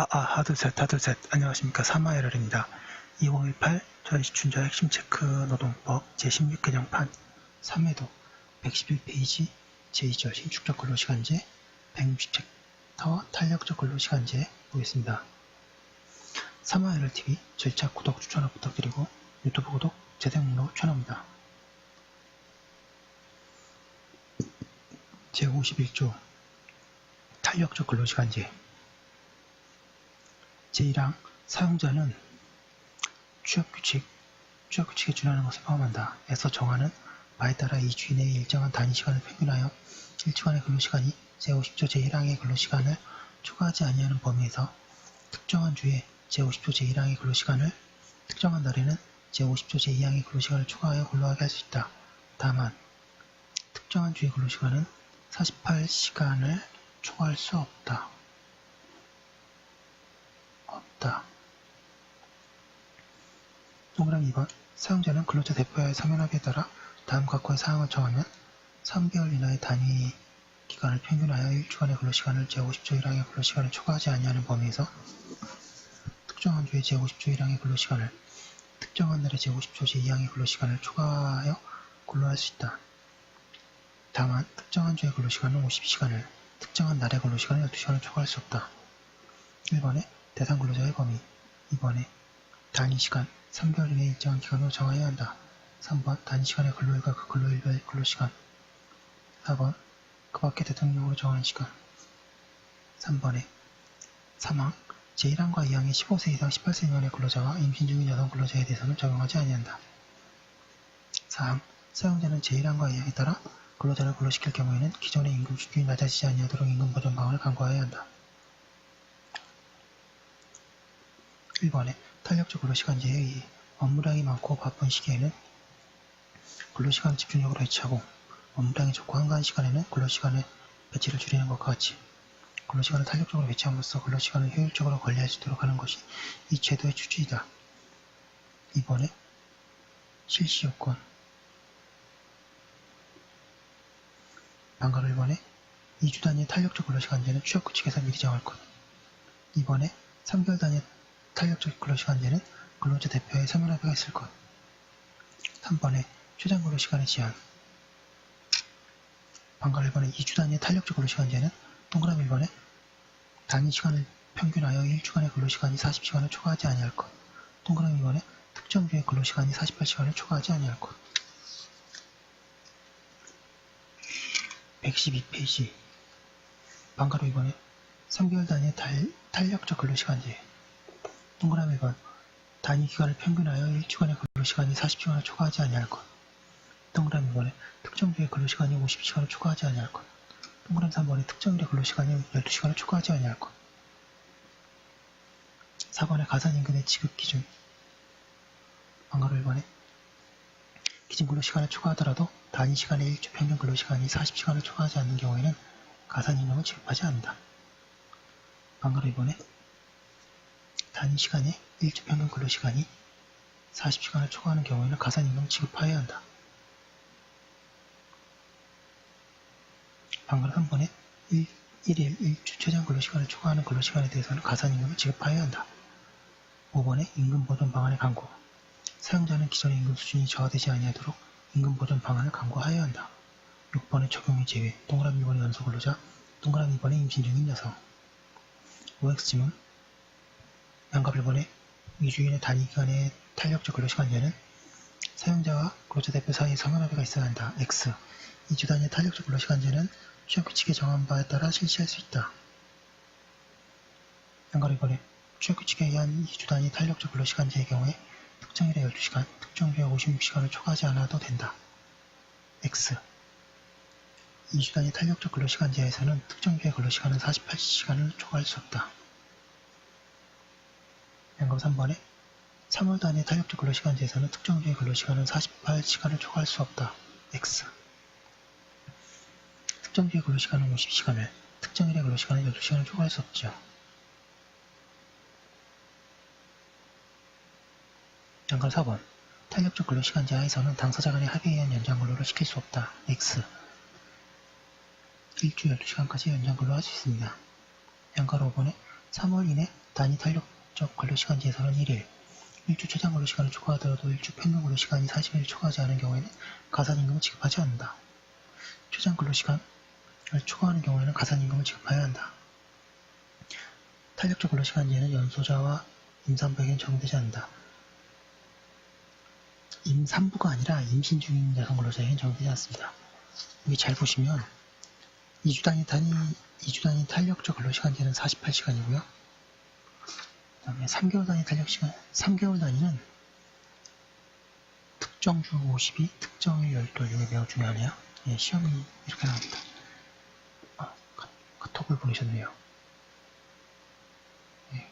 아, 아, 하드셋, 하드셋. 안녕하십니까. 사마에럴입니다. 2018 전시춘자 핵심 체크 노동법 제16개정판 3회도 111페이지 제2절 신축적 근로시간제 160챕터 탄력적 근로시간제 보겠습니다. 사마에럴 TV 절차 구독 추천을 부탁드리고 유튜브 구독 재생 목록 추천합니다. 제51조 탄력적 근로시간제 제1항 사용자는 취업규칙, 취업규칙에 준하는 것을 포함한다. 에서 정하는 바에 따라 2주 이내의 일정한 단위 시간을 평균하여 일주간의 근로시간이 제50조 제1항의 근로시간을 초과하지 아니하는 범위에서 특정한 주에 제50조 제1항의 근로시간을 특정한 날에는 제50조 제2항의 근로시간을 초과하여 근로하게 할 수 있다. 다만 특정한 주의 근로시간은 48시간을 초과할 수 없다. 없다. 동그라미 2번 사용자는 근로자 대표와의 사면합의에 따라 다음 각과의 사항을 정하면 3개월 이내의 단위 기간을 평균하여 1주간의 근로시간을 제50조 1항의 근로시간을 초과하지 아니하는 범위에서 특정한 주의 제50조 1항의 근로시간을 특정한 날의 제50조 제2항의 근로시간을 초과하여 근로할 수 있다. 다만 특정한 주의 근로시간은 52시간을 특정한 날의 근로시간은 12시간을 초과할 수 없다. 1번에 대상 근로자의 범위 2번에 단위 시간 3개월 이내 일정한 기간으로 정하여야 한다. 3번 단위 시간의 근로일과 그 근로일의 근로시간 4번 그 밖에 대통령으로 정하는 시간 3번에 사망 제1항과 2항의 15세 이상 18세 미만의 근로자와 임신 중인 여성 근로자에 대해서는 적용하지 아니한다. 4항 사용자는 제1항과 2항에 따라 근로자를 근로시킬 경우에는 기존의 임금 수준이 낮아지지 아니하도록 임금 보전 방안을 강구하여야 한다. 1번에 탄력적 근로시간제에 의해 업무량이 많고 바쁜 시기에는 근로시간을 집중적으로 배치하고 업무량이 적고 한가한 시간에는 근로시간의 배치를 줄이는 것과 같이 근로시간을 탄력적으로 배치함으로써 근로시간을 효율적으로 관리할 수 있도록 하는 것이 이 제도의 취지이다. 2번에 실시 요건 방가로 1번에 2주 단위의 탄력적 근로시간제는 취업 규칙에서 미리 정할 것 2번에 3개월 단위의 탄력적 근로시간제는 근로자 대표의 서면합의가 있을 것. 3번에 최장 근로시간의 제한. 방갈 1번에 2주 단위의 탄력적 근로시간제는 동그라미 1번에 단위 시간을 평균하여 1주간의 근로시간이 40시간을 초과하지 아니할 것. 동그라미 1번에 특정 주의 근로시간이 48시간을 초과하지 아니할 것. 112페이지 방가로 2번에 3개월 단위의 달, 탄력적 근로시간제 동그라미 1번 단위 기간을 평균하여 1주간의 근로시간이 40시간을 초과하지 아니할 것. 동그라미 2번에 특정 주의 근로시간이 50시간을 초과하지 아니할 것. 동그라미 3번에 특정일의 근로시간이 12시간을 초과하지 아니할 것. 4번에 가산 임금의 지급 기준 방가로 1번에 기준 근로시간을 초과하더라도 단위 시간의 1주 평균 근로시간이 40시간을 초과하지 않는 경우에는 가산 임금을 지급하지 않는다. 방가로 2번에 단위 시간의 1주 평균 근로시간이 40시간을 초과하는 경우에는 가산임금 지급하여야 한다. 방금 한 번에 1, 1일 1주 최장 근로시간을 초과하는 근로시간에 대해서는 가산임금을 지급하여야 한다. 5번에 임금보전 방안의 강구 사용자는 기존의 임금 수준이 저하되지 아니하도록 임금보전 방안을 강구하여야 한다. 6번의 적용의 제외 동그라미 2번의 연소 근로자 동그라미 2번의 임신 중인 여성 OX지문 양갑 1번의 2주인의 단위 기간의 탄력적 근로시간제는 사용자와 근로자 대표 사이에 성연합의가 있어야 한다. X 2주 단위의 탄력적 근로시간제는 취업규칙에 정한 바에 따라 실시할 수 있다. 양갑 1번에 취업 규칙에 의한 2주 단위 탄력적 근로시간제의 경우에 특정일에 12시간, 특정주에 56시간을 초과하지 않아도 된다. X 2주 단위 탄력적 근로시간제에서는 특정주의 근로시간은 48시간을 초과할 수 없다. 양감 3번에 3월 단위 탄력적 근로시간제에서는 특정 주의 근로시간은 48시간을 초과할 수 없다. X 특정 주의 근로시간은 50시간을, 특정 일의 근로시간은 12시간을 초과할 수 없죠. 양감 4번 탄력적 근로시간제 하에서는 당사자 간의 합의에 의한 연장 근로를 시킬 수 없다. X 1주 12시간까지 연장 근로할 수 있습니다. 양가로 5번에 3월 이내 단위 탄력 적 근로시간제에서는 1일, 1주 최장 근로시간을 초과하더라도 1주 평균 근로시간이 40일 초과하지 않은 경우에는 가산임금을 지급하지 않는다. 최장 근로시간을 초과하는 경우에는 가산임금을 지급해야 한다. 탄력적 근로시간제는 연소자와 임산부에게는 적용되지 않는다. 임산부가 아니라 임신 중인 여성 근로자에게는 적용되지 않습니다. 여기 잘 보시면 2주 단위 단위 2주 단위 탄력적 근로시간제는 48시간이고요. 그다음에 3개월 단위 탄력시간 3개월 단위는 특정 주 52, 특정일 12 이게 매우 중요하네요. 예, 시험이 이렇게 나옵니다. 아, 카, 카톡을 보내셨네요. 예,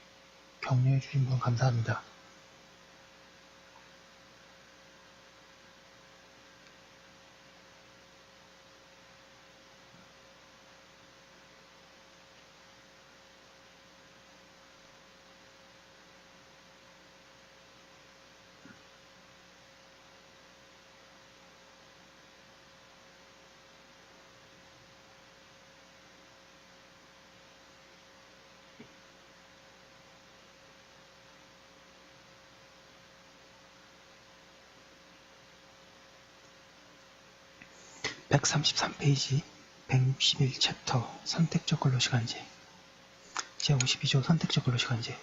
격려해 주신 분 감사합니다. (133) 페이지 (161) 챕터 선택적 근로시간제. 제52조 선택적 근로시간제.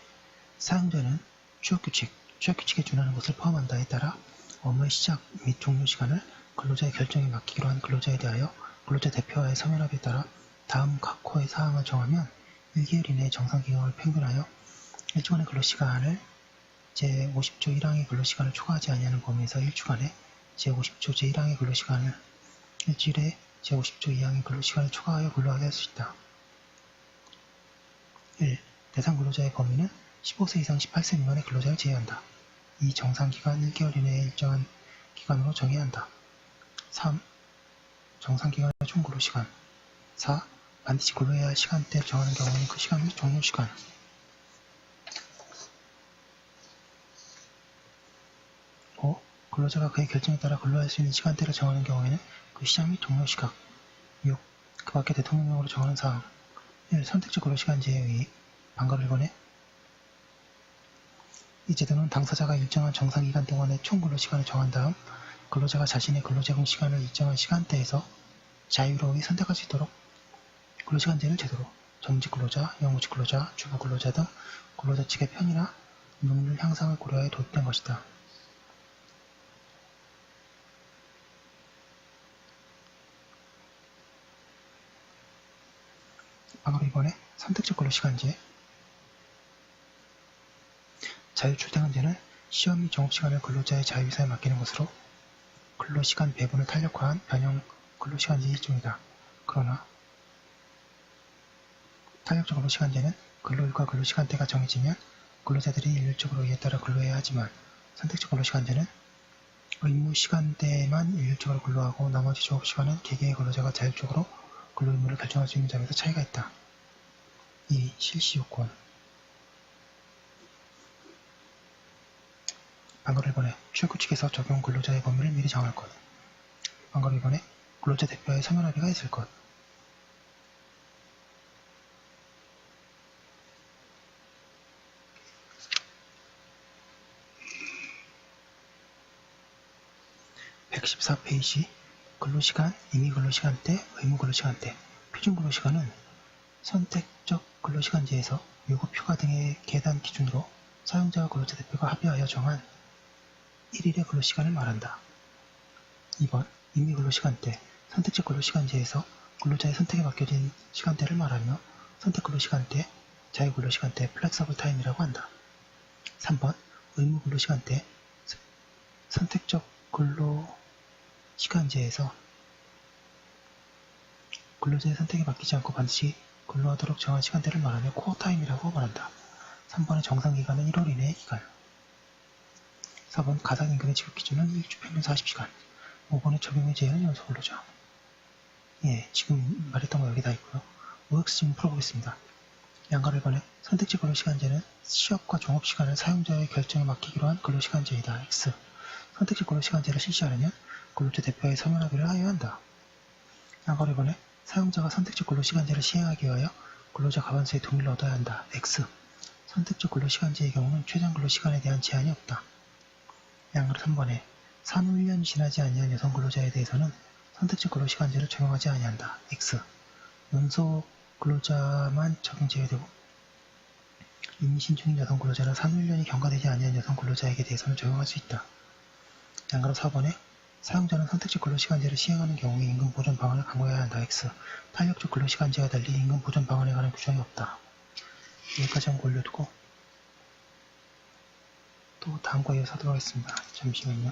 사용자는 취업규칙, 취업규칙에 준하는 것을 포함한다에 따라 업무의 시작 및 종료 시간을 근로자의 결정에 맡기기로 한 근로자에 대하여 근로자 대표와의 서면합의에 따라 다음 각 호의 사항을 정하면 1개월 이내의 정상기간을 평균하여 일주간의 근로시간을 제50조 1항의 근로시간을 초과하지 아니하는 범위에서 일주간에 제50조 제1항의 근로시간을 일주일에 제50조 2항의 근로시간을 초과하여 근로하게 할 수 있다. 1. 대상 근로자의 범위는 15세 이상 18세 미만의 근로자를 제외한다. 2. 정상기간 1개월 이내의 일정한 기간으로 정해야 한다. 3. 정상기간의 총 근로시간 4. 반드시 근로해야 할 시간대를 정하는 경우에는 그 시간 및 종료시간 오, 근로자가 그의 결정에 따라 근로할 수 있는 시간대를 정하는 경우에는 그 시작 및 종료 시각 6. 그 밖에 대통령령으로 정하는 사항 1. 선택적 근로시간제에 의해 방가를 권해 이 제도는 당사자가 일정한 정상기간 동안의 총 근로시간을 정한 다음 근로자가 자신의 근로제공 시간을 일정한 시간대에서 자유로이 선택할 수 있도록 근로시간제를 제도로 전직 근로자, 영구직 근로자, 주부 근로자 등 근로자 측의 편의나 능률 향상을 고려하여 도입된 것이다. 바로 이번에 선택적 근로시간제 자유출퇴근제는 시험 및 정업시간을 근로자의 자유이사에 맡기는 것으로 근로시간 배분을 탄력화한 변형 근로시간제 일종이다. 그러나 탄력적 근로시간제는 근로일과 근로시간대가 정해지면 근로자들이 일률적으로 이에 따라 근로해야 하지만 선택적 근로시간제는 의무 시간대에만 일률적으로 근로하고 나머지 조업시간은 개개의 근로자가 자율적으로 근로 의무를 결정할 수 있는 점에서 차이가 있다. 2. 실시 요건 방금 1번에 출구 측에서 적용 근로자의 범위를 미리 정할 것. 방금 2번에 근로자 대표의 서면 합의가 있을 것. (114페이지) 근로시간, 임의 근로시간대, 의무 근로시간대, 표준 근로시간은 선택적 근로시간제에서 요구 휴가 등의 계단 기준으로 사용자와 근로자 대표가 합의하여 정한 1일의 근로시간을 말한다. 2번 임의 근로시간대 선택적 근로시간제에서 근로자의 선택에 맡겨진 시간대를 말하며 선택 근로시간대, 자유 근로시간대, 플렉서블 타임이라고 한다. 3번 의무 근로시간대 선택적 근로 시간제에서 근로자의 선택에 맡기지 않고 반드시 근로하도록 정한 시간대를 말하며 코어 타임이라고 말한다. 3번의 정상 기간은 1월 이내의 기간 4번 가상 임금의 지급 기준은 일주 평균 40시간 5번의 적용의 제한은 연속 근로자 예, 지금 말했던 거 여기 다 있고요. OX 질문 풀어보겠습니다. 양가를 번에 선택지 근로시간제는 시업과 종업시간을 사용자의 결정에 맡기기로 한 근로시간제이다. X 선택지 근로시간제를 실시하려면 근로자 대표의 서면하기를 하여야 한다. 양가를 번에 사용자가 선택지 근로시간제를 시행하기 위하여 근로자 가반수의 동의를 얻어야 한다. X 선택적 근로시간제의 경우는 최장 근로시간에 대한 제한이 없다. 양으로 3번에 산후 1년이 지나지 아니한 여성 근로자에 대해서는 선택적 근로시간제를 적용하지 아니한다. X. 연소 근로자만 적용 제외되고 임신 중인 여성 근로자나 산후 1년이 경과되지 아니한 여성 근로자에게 대해서는 적용할 수 있다. 양가로 4번에 사용자는 선택적 근로시간제를 시행하는 경우에 임금 보존 방안을 강구해야 한다. X. 탄력적 근로시간제와 달리 임금 보존 방안에 관한 규정이 없다. 여기까지 한번 올려두고 또 다음과 이어서 하도록 하겠습니다. 잠시만요.